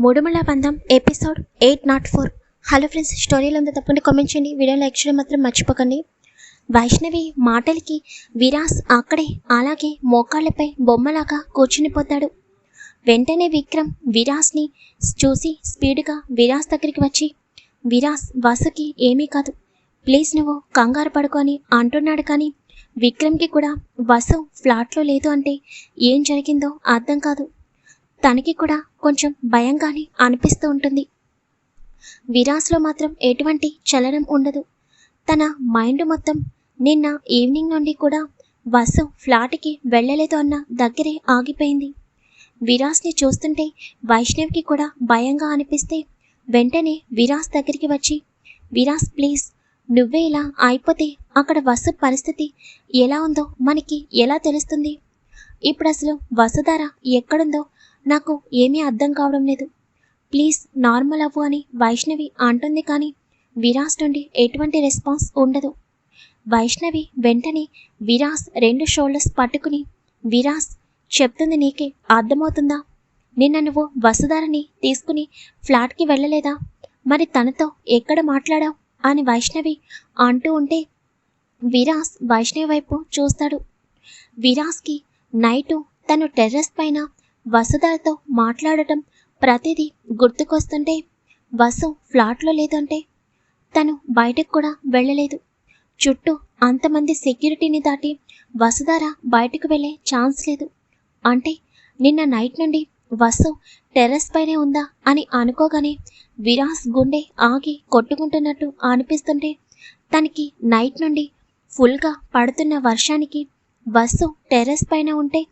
మూడుమల బంధం episode eight naught four. Hello friends స్టోరీలు అంతా తప్పకుండా కామెంట్ చేయండి. వీడియో లైక్ చేయడం మాత్రం మర్చిపోకండి. వైష్ణవి మాటలకి విరాస్ అక్కడే అలాగే మోకాళ్ళపై బొమ్మలాగా కూర్చునిపోతాడు. వెంటనే విక్రమ్ విరాస్ని చూసి స్పీడ్గా విరాస్ దగ్గరికి వచ్చి విరాస్ వసుకి ఏమీ కాదు. ప్లీజ్ నువ్వు కంగారు పడుకో అని అంటున్నాడు. కానీ విక్రమ్కి కూడా వసు ఫ్లాట్లో లేదు అంటే ఏం జరిగిందో అర్థం కాదు. తనకి కూడా కొంచెం భయంగానే అనిపిస్తూ ఉంటుంది. విరాస్లో మాత్రం ఎటువంటి చలనం ఉండదు. తన మైండ్ మొత్తం నిన్న ఈవినింగ్ నుండి కూడా వసు ఫ్లాట్కి వెళ్ళలేదు అన్న దగ్గరే ఆగిపోయింది. విరాస్ని చూస్తుంటే వైష్ణవ్కి కూడా భయంగా అనిపిస్తే వెంటనే విరాస్ దగ్గరికి వచ్చి విరాస్ ప్లీజ్ నువ్వే ఇలా అయిపోతే అక్కడ వసు పరిస్థితి ఎలా ఉందో మనకి ఎలా తెలుస్తుంది? ఇప్పుడు అసలు వసుధార ఎక్కడుందో నాకు ఏమీ అర్థం కావడం లేదు. ప్లీజ్ నార్మల్ అవ్వు అని వైష్ణవి అంటుంది కానీ విరాస్ నుండి ఎటువంటి రెస్పాన్స్ ఉండదు. వైష్ణవి వెంటనే విరాస్ రెండు షోల్డర్స్ పట్టుకుని విరాస్ చెప్తుంది నీకే అర్థమవుతుందా? నిన్న నువ్వు వసుధారని తీసుకుని ఫ్లాట్కి వెళ్ళలేదా? మరి తనతో ఎక్కడ మాట్లాడావు? అని వైష్ణవి అంటూ ఉంటే విరాస్ వైష్ణవి వైపు చూస్తాడు. విరాస్కి నైటు తను టెర్రస్ పైన వసుధారతో మాట్లాడటం ప్రతిదీ గుర్తుకొస్తుంటే వసు ఫ్లాట్లో లేదంటే తను బయటకు కూడా వెళ్ళలేదు. చుట్టూ అంతమంది సెక్యూరిటీని దాటి వసుధార బయటకు వెళ్ళే ఛాన్స్ లేదు. అంటే నిన్న నైట్ నుండి వసు టెర్రస్ పైనే ఉందా అని అనుకోగానే విరాస్ గుండె ఆగి కొట్టుకుంటున్నట్టు అనిపిస్తుంటే తనకి నైట్ నుండి ఫుల్గా పడుతున్న వర్షానికి వసు టెర్రస్ పైన ఉంటే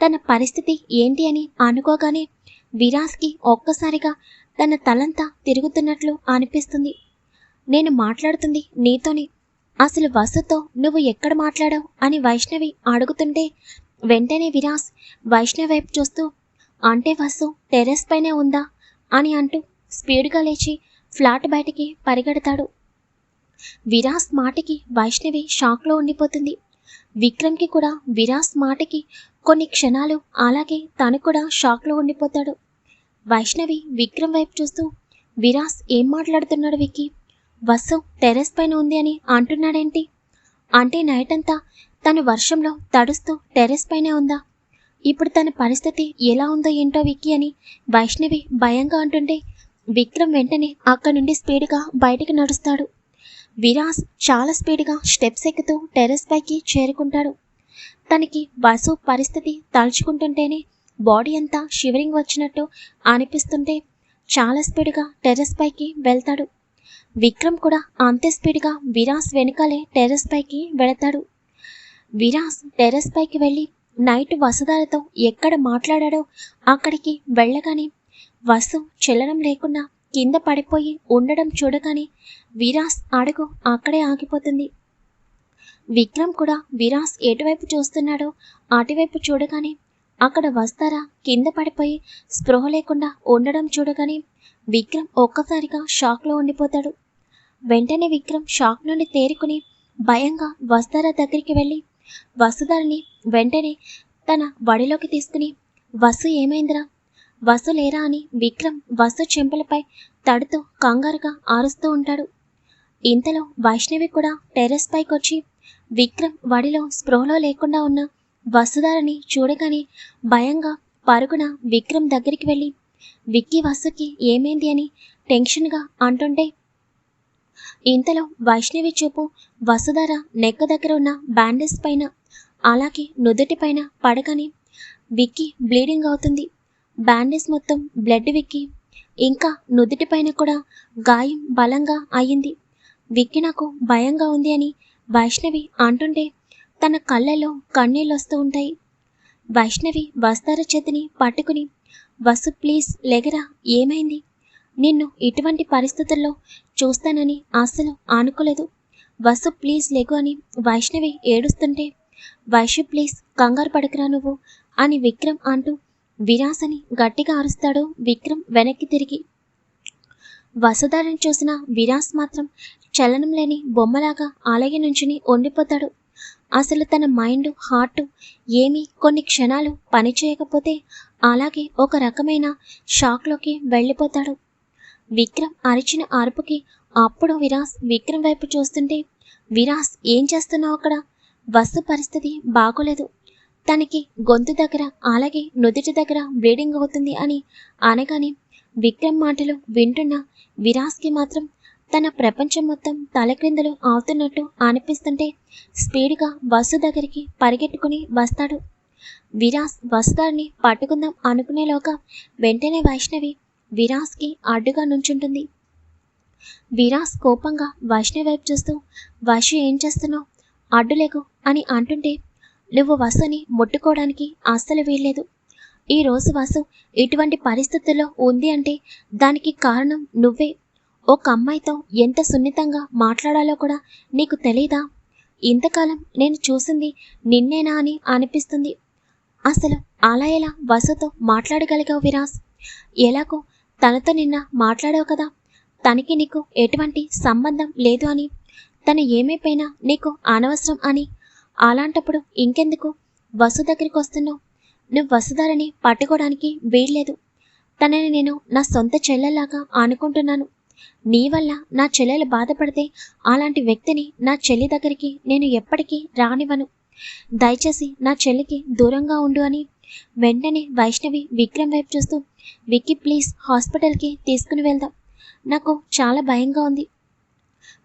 తన పరిస్థితి ఏంటి అని అనుకోగానే విరాస్కి ఒక్కసారిగా తన తలంతా తిరుగుతున్నట్లు అనిపిస్తుంది. నేను మాట్లాడుతుంది నీతోని. అసలు వసుతో నువ్వు ఎక్కడ మాట్లాడావు అని వైష్ణవి అడుగుతుంటే వెంటనే విరాస్ వైష్ణవి వైపు చూస్తూ అంటే వసు టెర్రస్ పైనే ఉందా అని అంటూ స్పీడ్గా లేచి ఫ్లాట్ బయటికి పరిగెడతాడు. విరాస్ మాటకి వైష్ణవి షాక్లో ఉండిపోతుంది. విక్రమ్కి కూడా విరాస్ మాటకి కొన్ని క్షణాలు అలాగే తను కూడా షాక్లో ఉండిపోతాడు. వైష్ణవి విక్రమ్ వైపు చూస్తూ విరాస్ ఏం మాట్లాడుతున్నాడు విక్కి? వసు టెర్రస్ పైన ఉంది అని అంటున్నాడేంటి? అంటే నైట్ అంతా తను వర్షంలో తడుస్తూ టెర్రస్ పైనే ఉందా? ఇప్పుడు తన పరిస్థితి ఎలా ఉందో ఏంటో విక్కి అని వైష్ణవి భయంగా అంటుంటే విక్రమ్ వెంటనే అక్కడి నుండి స్పీడ్గా బయటికి నడుస్తాడు. విరాస్ చాలా స్పీడ్గా స్టెప్స్ ఎక్కుతూ టెర్రస్ పైకి చేరుకుంటాడు. తనకి వసు పరిస్థితి తలుచుకుంటుంటేనే బాడీ అంతా షివరింగ్ వచ్చినట్టు అనిపిస్తుంటే చాలా స్పీడ్గా టెర్రస్ పైకి వెళ్తాడు. విక్రమ్ కూడా అంతే స్పీడ్గా విరాస్ వెనుకలే టెర్రస్ పైకి వెళతాడు. విరాస్ టెర్రస్ పైకి వెళ్ళి నైట్ వసుధారతో ఎక్కడ మాట్లాడాడో అక్కడికి వెళ్ళగానే వసు చెల్లడం లేకుండా కింద పడిపోయి ఉండడం చూడగానే విరాస్ అడుగు అక్కడే ఆగిపోతుంది. విక్రమ్ కూడా విరాస్ ఎటువైపు చూస్తున్నాడో అటువైపు చూడగానే అక్కడ వస్తారా కింద పడిపోయి స్పృహ లేకుండా ఉండడం చూడగానే విక్రమ్ ఒక్కసారిగా షాక్లో ఉండిపోతాడు. వెంటనే విక్రమ్ షాక్ నుండి తేరుకుని భయంగా వస్తారా దగ్గరికి వెళ్ళి వసుధారిని వెంటనే తన వడిలోకి తీసుకుని వసు ఏమైందిరా? వసు లేరా అని విక్రమ్ వసు చెంపలపై తడుతూ కంగారుగా ఆరుస్తూ ఉంటాడు. ఇంతలో వైష్ణవి కూడా టెర్రస్ పైకి వచ్చి విక్రమ్ వడిలో స్పృహలో లేకుండా ఉన్న వసుధారని చూడగానే భయంగా పరుగున విక్రమ్ దగ్గరికి వెళ్ళి విక్కీ వసుకి ఏమైంది? అని టెన్షన్గా అంటుంటే ఇంతలో వైష్ణవి చూపు వసుధార నెక్క దగ్గర ఉన్న బ్యాండేజ్ పైన అలాగే నుదుటి పైన పడగానే విక్కీ బ్లీడింగ్ అవుతుంది. బ్యాండేజ్ మొత్తం బ్లడ్ విక్కి ఇంకా నుదుటి పైన కూడా గాయం బలంగా అయ్యింది. విక్కి నాకు భయంగా ఉంది అని వైష్ణవి అంటుంటే తన కళ్ళలో కన్నీళ్ళు వస్తూ ఉంటాయి. వైష్ణవి వస్తార చేతిని పట్టుకుని వసు ప్లీజ్ లెగరా ఏమైంది? నిన్ను ఇటువంటి పరిస్థితుల్లో చూస్తానని అస్సలు ఆనుకోలేదు వసు ప్లీజ్ లెగు అని వైష్ణవి ఏడుస్తుంటే వైషు ప్లీజ్ కంగారు పడకరా నువ్వు అని విక్రమ్ అంటూ విరాసని గట్టిగా అరుస్తాడు విక్రమ్ వెనక్కి తిరిగి. వసుధారని చూసిన విరాస్ మాత్రం చలనం లేని బొమ్మలాగా అలాగే నుంచుని ఉండిపోతాడు. అసలు తన మైండ్ హార్ట్ ఏమి కొన్ని క్షణాలు పనిచేయకపోతే అలాగే ఒక రకమైన షాక్లోకి వెళ్ళిపోతాడు. విక్రమ్ అరిచిన అరుపుకి అప్పుడు విరాస్ విక్రమ్ వైపు చూస్తుంటే విరాస్ ఏం చేస్తున్నావు అక్కడ? వస్తు పరిస్థితి బాగోలేదు. తనకి గొంతు దగ్గర అలాగే నుదుటి దగ్గర బ్లీడింగ్ అవుతుంది అని అనగానే విక్రమ్ మాటలు వింటున్న విరాస్కి మాత్రం తన ప్రపంచం మొత్తం తలక్రిందులు అవుతున్నట్టు అనిపిస్తుంటే స్పీడ్గా బస్సు దగ్గరికి పరిగెట్టుకుని వస్తాడు. విరాస్ వసుగారిని పట్టుకుందాం అనుకునేలోగా వెంటనే వైష్ణవి విరాస్కి అడ్డుగా నుంచుంటుంది. విరాస్ కోపంగా వైష్ణవి వైపు చూస్తూ వైషు ఏం చేస్తున్నావు? అడ్డులేకు అని అంటుంటే నువ్వు వసుని ముట్టుకోవడానికి అస్సలు వీల్లేదు. ఈ రోజు వసు ఇటువంటి పరిస్థితుల్లో ఉంది అంటే దానికి కారణం నువ్వే. ఒక అమ్మాయితో ఎంత సున్నితంగా మాట్లాడాలో కూడా నీకు తెలీదా? ఇంతకాలం నేను చూసింది నిన్నేనా అని అనిపిస్తుంది. అసలు అలా ఎలా వసుతో మాట్లాడగలిగావు విరాస్? ఎలాగో తనతో నిన్న మాట్లాడావు కదా? తనకి నీకు ఎటువంటి సంబంధం లేదు అని? తను ఏమైపోయినా నీకు అనవసరం అని? అలాంటప్పుడు ఇంకెందుకు? వసు దగ్గరికి వస్తున్నావు. నువ్వు వసుధారని పట్టుకోవడానికి వీల్లేదు. తనని నేను నా సొంత చెల్లెల్లాగా అనుకుంటున్నాను నీ వల్ల నా చెల్లెలు బాధపడితే అలాంటి వ్యక్తిని నా చెల్లి దగ్గరికి నేను ఎప్పటికీ రానివ్వను. దయచేసి నా చెల్లికి దూరంగా ఉండు అని వెంటనే వైష్ణవి విక్రమ్ వైపు చూస్తూ విక్కీ ప్లీజ్ హాస్పిటల్కి తీసుకుని వెళ్దాం. నాకు చాలా భయంగా ఉంది.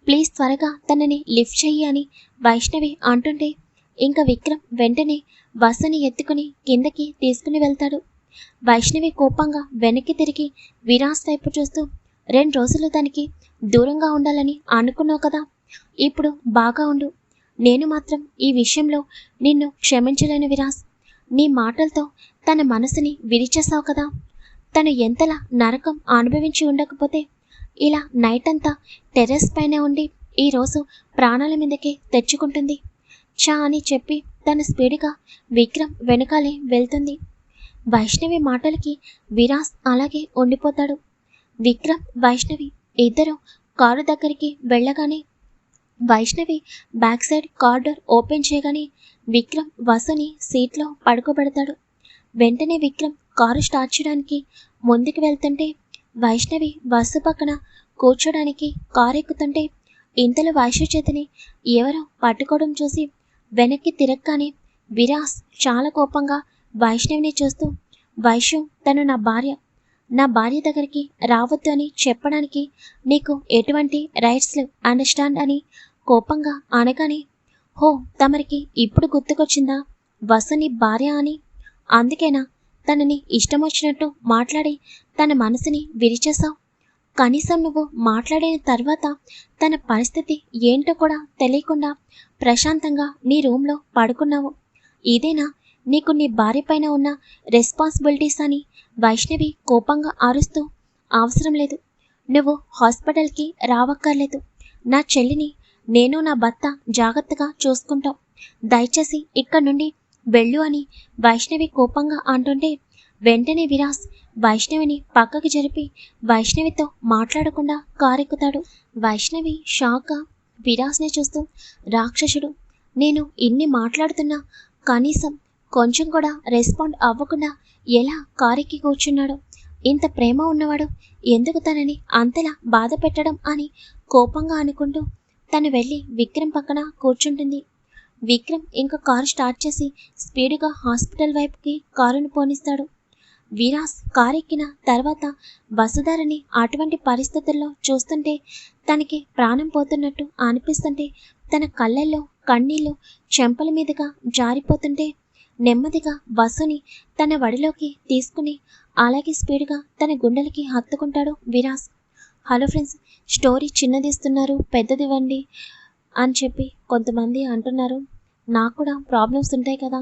ప్లీజ్ త్వరగా తనని లిఫ్ట్ చెయ్యి అని వైష్ణవి అంటుంటే ఇంకా విక్రమ్ వెంటనే బస్సుని ఎత్తుకుని కిందకి తీసుకుని వెళ్తాడు. వైష్ణవి కోపంగా వెనక్కి తిరిగి విరాస్ వైపు చూస్తూ రెండు రోజులు తనకి దూరంగా ఉండాలని అనుకున్నావు కదా ఇప్పుడు బాగా ఉండు. నేను మాత్రం ఈ విషయంలో నిన్ను క్షమించలేను విరాస్. నీ మాటలతో తన మనసుని విరిచేశావు కదా. తను ఎంతలా నరకం అనుభవించి ఉండకపోతే ఇలా నైట్ అంతా టెర్రస్ పైన ఉండి ఈరోజు ప్రాణాల మీదకే తెచ్చుకుంటుంది. చా అని చెప్పి తన స్పీడ్గా విక్రమ్ వెనకాలే వెళ్తుంది. వైష్ణవి మాటలకి విరాస్ అలాగే ఉండిపోతాడు. విక్రమ్ వైష్ణవి ఇద్దరు కారు దగ్గరికి వెళ్ళగానే Vaishnavi back side car door open చేయగానే విక్రమ్ వసుని సీట్లో పడుకోబెడతాడు. వెంటనే విక్రమ్ కారు స్టార్ట్ చేయడానికి ముందుకు వెళ్తుంటే వైష్ణవి బస్సు పక్కన కూర్చోడానికి కారు ఎక్కుతుంటే ఇంతలో వైష్ణవి చేతిని ఎవరో పట్టుకోవడం చూసి వెనక్కి తిరగగానే విరాస్ చాలా కోపంగా వైష్ణవిని చూస్తూ వైష్ణవ్ తను నా భార్య. నా భార్య దగ్గరికి రావద్దు అని చెప్పడానికి నీకు ఎటువంటి రైట్స్ లేవు అండర్స్టాండ్ అని కోపంగా అనగానే హో తమరికి ఇప్పుడు గుర్తుకొచ్చిందా వసుని భార్య అని? అందుకేనా తనని ఇష్టం వచ్చినట్టు మాట్లాడి తన మనసుని విరిచేశావు. కనీసం నువ్వు మాట్లాడిన తర్వాత తన పరిస్థితి ఏంటో కూడా తెలియకుండా ప్రశాంతంగా నీ రూమ్లో పడుకున్నావు. ఇదేనా నీకు నీ భార్య పైన ఉన్న రెస్పాన్సిబిలిటీస్ అని వైష్ణవి కోపంగా ఆరుస్తూ అవసరం లేదు. నువ్వు హాస్పిటల్కి రావక్కర్లేదు. నా చెల్లిని నేను నా భర్త జాగ్రత్తగా చూసుకుంటాం. దయచేసి ఇక్కడ నుండి వెళ్ళు అని వైష్ణవి కోపంగా అంటుంటే వెంటనే విరాస్ వైష్ణవిని పక్కకి జరిపి వైష్ణవితో మాట్లాడకుండా కారెక్కుతాడు. వైష్ణవి షాక్గా విరాస్ని చూస్తూ రాక్షసుడు నేను ఇన్ని మాట్లాడుతున్నా కనీసం కొంచెం కూడా రెస్పాండ్ అవ్వకుండా ఎలా కారెక్కి కూర్చున్నాడు ఇంత ప్రేమ ఉన్నవాడు ఎందుకు తనని అంతలా బాధ పెట్టడం అని కోపంగా అనుకుంటూ తను వెళ్ళి విక్రమ్ పక్కన కూర్చుంటుంది. విక్రమ్ ఇంకా కారు స్టార్ట్ చేసి స్పీడ్గా హాస్పిటల్ వైపుకి కారును పోనిస్తాడు. విరాస్ కారెక్కిన తర్వాత వసుధారని అటువంటి పరిస్థితుల్లో చూస్తుంటే తనకి ప్రాణం పోతున్నట్టు అనిపిస్తుంటే తన కళ్ళల్లో కన్నీళ్ళు చెంపల మీదుగా జారిపోతుంటే నెమ్మదిగా వసుని తన వడిలోకి తీసుకుని అలాగే స్పీడ్గా తన గుండెలకి హత్తుకుంటాడు విరాస్. హలో ఫ్రెండ్స్ స్టోరీ చిన్నదిస్తున్నారు పెద్దదివ్వండి అని చెప్పి కొంతమంది అంటున్నారు. నాకు కూడా ప్రాబ్లమ్స్ ఉంటాయి కదా.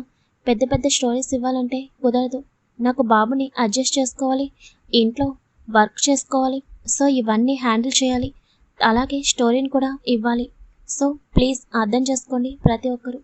పెద్ద పెద్ద స్టోరీస్ ఇవ్వాలంటే కుదరదు. నాకు బాబుని అడ్జస్ట్ చేసుకోవాలి ఇంట్లో వర్క్ చేసుకోవాలి సో ఇవన్నీ హ్యాండిల్ చేయాలి. అలాగే స్టోరీని కూడా ఇవ్వాలి. సో ప్లీజ్ అర్థం చేసుకోండి ప్రతి ఒక్కరు.